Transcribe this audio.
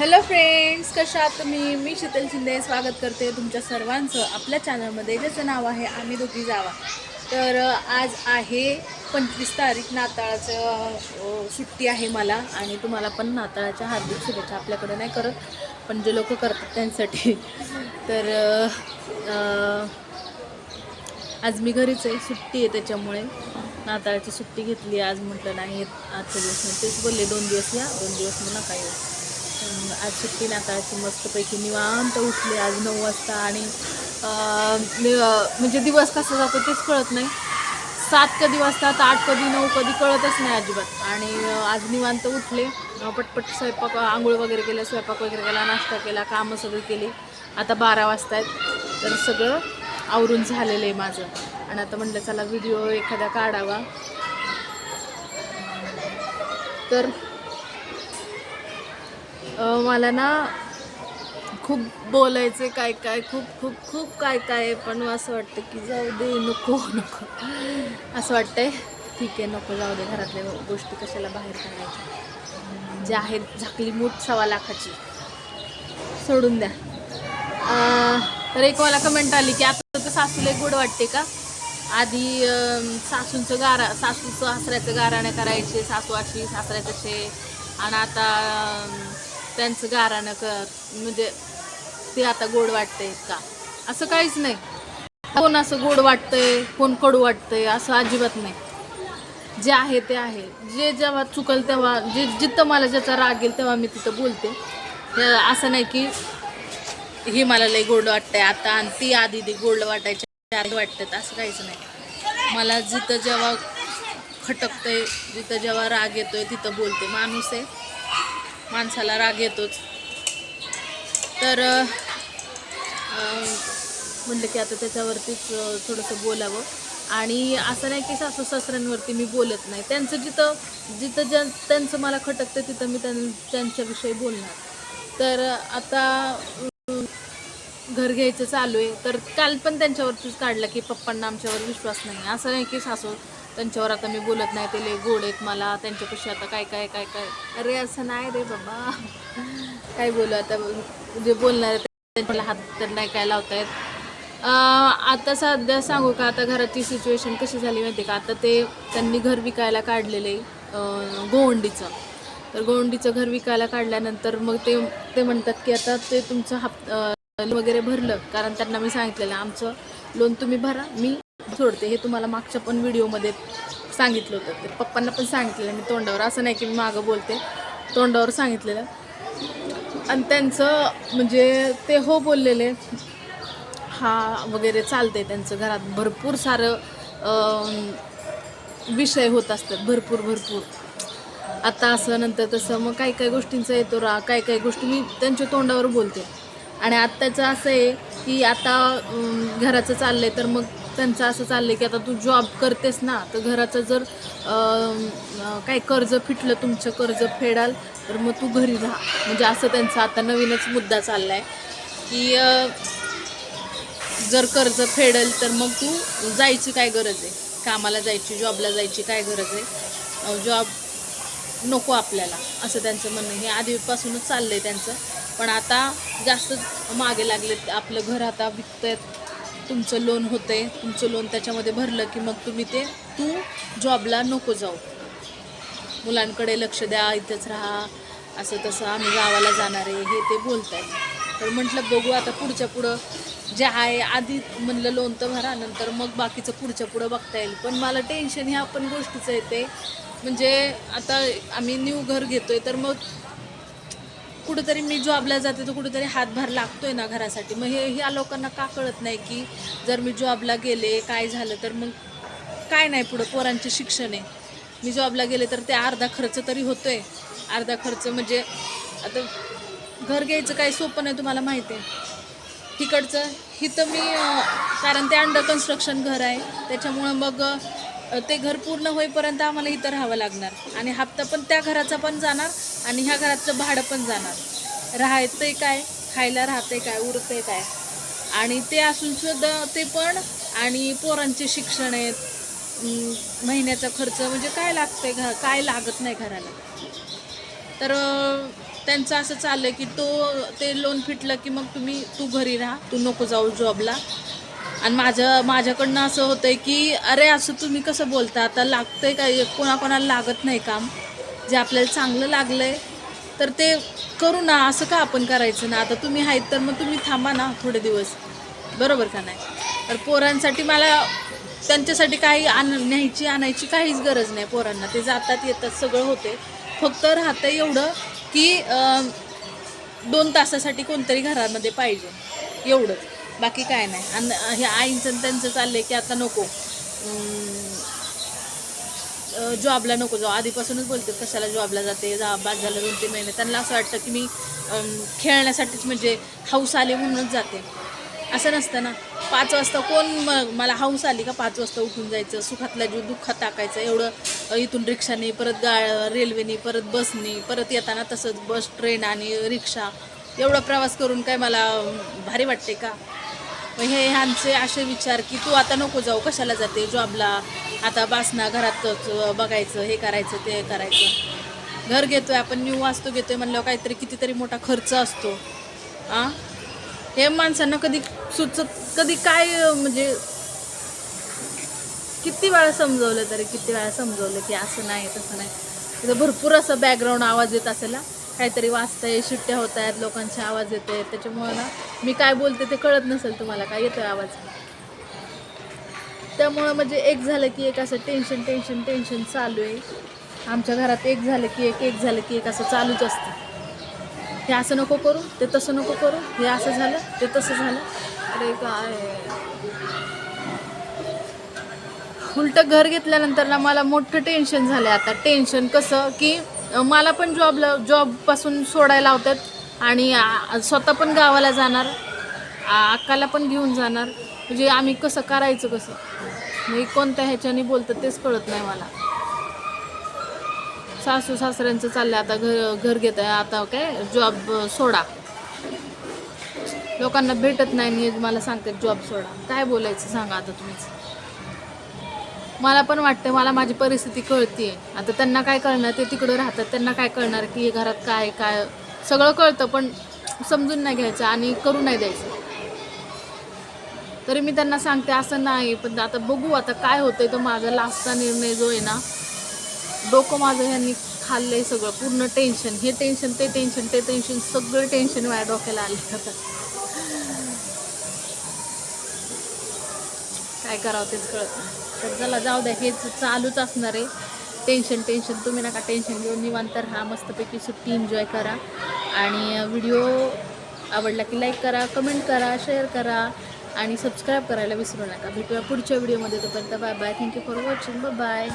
Hello friends कशा आहात तुम्ही? मी शीतल शिंदे स्वागत करते तुमच्या सर्वांचं आपल्या चॅनलमध्ये ज्याचं नाव आहे आम्ही दोघी जावा. तर आज आहे पंचवीस तारीख नाताळाचं सुट्टी आहे मला आणि तुम्हाला पण नाताळाच्या हार्दिक शुभेच्छा आपल्याकडे नाही करत पण जे लोक करतात त्यांसाठी तर आज मी घरीच आहे सुट्टी आहे त्याच्यामुळे नाताळाची सुट्टी घेतली. आज म्हटलं नाही आजच्या दिवस तेच बोलले दोन दिवस या दोन दिवस मग नका येऊ. आज सुट्टी नाताळची मस्तपैकी निवांत उठले आज नऊ वाजता आणि म्हणजे दिवस कसा जातो तेच कळत नाही. सात कधी वाजतात आठ कधी नऊ कधी कळतच नाही अजिबात. आणि आज निवांत उठले. पटपट स्वयंपाक आंघोळ वगैरे केलं स्वयंपाक वगैरे केला नाश्ता केला कामं सगळी केली. आता बारा वाजता आहेत. तर सगळं आवरून झालेलं आहे माझं. आणि आता म्हटलं चला व्हिडिओ एखादा काढावा. तर मला ना खूप बोलायचे काय काय खूप खूप खूप काय काय आहे पण असं वाटतं की जाऊ दे नको नको. असं वाटतंय. ठीक आहे नको जाऊ दे घरातल्या गोष्टी कशाला बाहेर काढायच्या. ज्या आहेत झाकली मूठ सव्वा लाखाची. सोडून द्या. तर एक मला कमेंट आली की आता तर सासूला गोड वाटते का? आधी सासूंचं गारा सासूचं सासऱ्याचं गाराणं करायचे सासू अशी सासऱ्या तसे आणि आता त्यांचं गाराणं कर म्हणजे ते आता गोड वाटतंय का? असं काहीच नाही. कोण असं गोड वाटतंय कोण कडू वाटतंय असं अजिबात नाही. जे आहे ते आहे. जे जेव्हा चुकल तेव्हा जे जिथं मला ज्याचा राग येईल तेव्हा मी तिथं बोलते. असं नाही की ही मला लई गोड वाटतंय आता आणि ती आधी ती गोड वाटायची आधी वाटतात असं काहीच नाही. मला जिथं जेव्हा खटकतंय जिथं जेव्हा राग येतोय तिथं बोलते. माणूस आहे. माणसाला राग येतोच. तर म्हणलं की आता त्याच्यावरतीच थोडंसं बोलावं. आणि असं नाही की सासू सासऱ्यांवरती मी बोलत नाही. त्यांचं जिथं जिथं ज्या त्यांचं मला खटकतं तिथं मी त्यां त्यांच्याविषयी बोलणार. तर आता घर घ्यायचं चालू आहे. तर काल पण त्यांच्यावरतीच काढलं की पप्पांना आमच्यावर विश्वास नाही. असं नाही की सासू त्यांच्यावर आता मी बोलत नाही ते लय गोड आहेत मला त्यांच्यापाशी आता काय काय काय काय. अरे असं नाही रे बाबा. काय बोलू आता जे बोलणार त्यांच्या त्यांच्याला हात तर नाही काय लावता येत आता सध्या सांगू का आता घराची सिच्युएशन कशी झाली माहिती का? आता ते त्यांनी घर विकायला काढलेले गोवंडीचं. तर गोवंडीचं घर विकायला काढल्यानंतर मग ते ते म्हणतात की आता ते तुमचं हप वगैरे भरलं. कारण त्यांना मी सांगितलेलं आमचं लोन तुम्ही भरा मी सोडते हे तुम्हाला मागच्या पण व्हिडिओमध्ये सांगितलं होतं. तर पप्पांना पण सांगितलेलं मी तोंडावर. असं नाही की मी मागं बोलते तोंडावर सांगितलेलं. आणि त्यांचं म्हणजे ते हो बोललेले हा वगैरे चालतंय त्यांचं घरात. भरपूर सारं विषय होत असतात. भरपूर भरपूर. आता असं नंतर तसं मग काही काही गोष्टींचा येतो रा काही काही गोष्टी मी त्यांच्या तोंडावर बोलते. आणि आत्ताचं असं आहे की आता घराचं चाललं आहे तर मग त्यांचं असं चाललं आहे की आता तू जॉब करतेस ना तर घराचं जर काय काही कर्ज फिटलं तुमचं कर्ज फेडाल तर मग तू घरी राहा. म्हणजे असं त्यांचा आता नवीनच मुद्दा चालला आहे की जर कर्ज फेडेल तर मग तू जायची काय गरज आहे? कामाला जायची जॉबला जायची काय गरज आहे? जॉब नको आपल्याला असं त्यांचं म्हणणं हे आधीपासूनच चाललं आहे त्यांचं. पण आता जास्त मागे लागले आपलं घर आता विकत आहेत तुमचं लोन होतंय तुमचं लोन त्याच्यामध्ये भरलं की मग तुम्ही ते तू जॉबला नको जाऊ. मुलांकडे लक्ष द्या इथंच राहा असं तसं आम्ही गावाला जाणार आहे हे ते बोलत आहेत तर म्हटलं बघू आता पुढच्या पुढं. जे आहे आधी म्हणलं लोन तर भरा नंतर मग बाकीचं पुढच्या पुढं बघता येईल. पण मला टेन्शन ह्या पण गोष्टीचं येते. म्हणजे आता आम्ही न्यू घर घेतोय तर मग कुठंतरी मी जॉबला जाते तर कुठंतरी हातभार लागतोय ना घरासाठी. मग हे ह्या लोकांना का कळत नाही की जर मी जॉबला गेले काय झालं तर मग काय नाही पुढं पोरांचे शिक्षण आहे. मी जॉबला गेले तर ते अर्धा खर्च तरी होतोय. अर्धा खर्च म्हणजे आता घर घ्यायचं काही सोपं नाही तुम्हाला माहिती आहे. तिकडचं हिथं मी कारण ते अंडर कन्स्ट्रक्शन घर आहे. त्याच्यामुळं मग ते घर पूर्ण होईपर्यंत आम्हाला इथं राहावं लागणार. आणि हप्ता पण त्या घराचा पण जाणार आणि ह्या घराचं भाडं पण जाणार. राहायचंय काय खायला राहते काय उरते काय. आणि ते असून सुद्धा ते पण आणि पोरांचे शिक्षण आहेत. महिन्याचा खर्च म्हणजे काय लागतंय घ काय लागत नाही घराला. तर त्यांचं असं चाललं की तो ते लोन फिटलं की मग तुम्ही तू घरी राहा तू नको जाऊ जॉबला आणि माझं माझ्याकडनं असं होतंय की अरे असं तुम्ही कसं बोलता? आता लागतं आहे काय? कोणाकोणाला लागत नाही काम. जे आपल्याला चांगलं लागलं आहे तर ते करू ना. असं का आपण करायचं ना? आता तुम्ही आहेत तर मग तुम्ही थांबा ना थोडे दिवस. बरोबर का नाही? तर पोरांसाठी मला त्यांच्यासाठी काही आण न्यायची आणायची काहीच गरज नाही पोरांना. ते जातात येतात सगळं होते फक्त राहतं एवढं की दोन तासासाठी कोणतरी घरामध्ये पाहिजे. एवढंच बाकी काय नाही. आणि हे आईंचं त्यांचं चाललंय की आता नको. जॉबला नको जाऊ. आधीपासूनच बोलते कशाला जॉबला जाते? जा बाद झालं दोन तीन महिने. त्यांना असं वाटतं की मी खेळण्यासाठीच म्हणजे हाऊस आली म्हणूनच जाते. असं नसतं ना. पाच वाजता कोण मला हाऊस आली का पाच वाजता उठून जायचं? सुखातला जीव दुःखात टाकायचं. एवढं इथून रिक्षाने परत गा रेल्वेने परत बसने परत येताना तसंच बस ट्रेन आणि रिक्षा. एवढा प्रवास करून काय मला भारी वाटते का? मग हे ह्यांचे असे विचार की तू आता नको जाऊ कशाला जाते जॉबला आता बासना घरातच बघायचं हे करायचं ते करायचं. घर घेतोय आपण न्यू वास्तू घेतोय म्हणल्यावर काहीतरी कितीतरी मोठा खर्च असतो. आ? हे माणसांना कधी सुचत कधी काय म्हणजे किती वेळा समजवलं तरी किती वेळा समजवलं की असं नाही तसं नाही. तिथं भरपूर असं बॅकग्राऊंड आवाज येत असेल ना काहीतरी वाचतंय शिट्ट्या होत आहेत लोकांचे आवाज येत त्याच्यामुळं ना मी काय बोलते ते कळत नसेल तुम्हाला काय येतोय आवाज. त्यामुळं म्हणजे एक झालं की एक असं टेन्शन टेन्शन टेन्शन चालू आहे. आमच्या घरात एक झालं की एक एक झालं की एक असं चालूच असतं. हे असं नको करू ते तसं नको करू हे असं झालं ते तसं झालं. अरे काय? उलटं घर घेतल्यानंतर ना मला मोठं टेन्शन झालं आता. टेन्शन कसं की मला पण जॉबला जॉबपासून सोडायला लावतात. आणि स्वतः पण गावाला जाणार. अक्काला पण घेऊन जाणार. म्हणजे आम्ही कसं करायचं कसं? मी कोणत्या ह्याच्याने बोलतं तेच कळत नाही मला. सासू सासऱ्यांचं चाललं आता घर घर घेत आहे. आता काय? जॉब सोडा. लोकांना भेटत नाही मी मला सांगतात जॉब सोडा. काय बोलायचं सांगा आता तुम्हीच. मला पण वाटतं मला माझी परिस्थिती कळते आता त्यांना काय कळणार ते तिकडं राहतात त्यांना काय कळणार की हे घरात काय काय? सगळं कळतं पण समजून नाही घ्यायचं आणि करू नाही द्यायचं. तरी मी त्यांना सांगते असं नाही पण आता बघू आता काय होतंय तो माझा लास्टचा निर्णय जो आहे ना डोकं माझं ह्यांनी खाल्लंय सगळं पूर्ण टेन्शन हे टेन्शन ते टेन्शन ते टेन्शन सगळं टेन्शन माझ्या डोक्याला आले आता. काय करावं तेच कळत नाही. तर चला जाऊ द्या हेच चालूच असणार आहे. टेन्शन टेन्शन तुम्ही नका टेन्शन घेऊन निवांत हा मस्तपैकी सुट्टी एन्जॉय करा. आणि व्हिडिओ आवडला की लाईक करा कमेंट करा शेअर करा. आणि सबस्क्राईब करायला विसरू नका. भेटूया पुढच्या व्हिडिओमध्ये तोपर्यंत bye bye thank you for watching bye